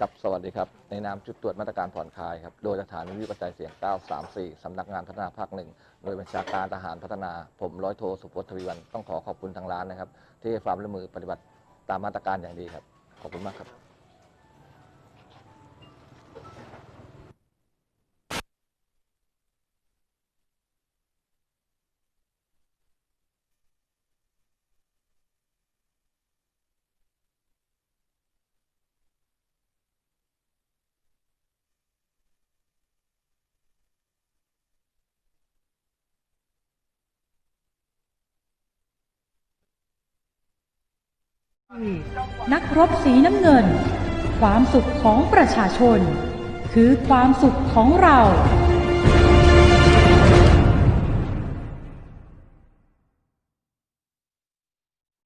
กับสวัสดีครับ ในนามจุดตรวจมาตรการผ่อนคลายครับ โดยสถานวิทยุกระจายเสียง 934 สำนักงานพัฒนาภาคหนึ่งโดยบัญชาการทหารพัฒนา ผมร้อยโทสุพจน์ทวีวัน ต้องขอขอบคุณทางร้านนะครับ ที่ให้ความร่วมมือปฏิบัติตามมาตรการอย่างดีครับ ขอบคุณมากครับ นักรบสีน้ำเงิน ความสุขของประชาชน คือความสุขของเรา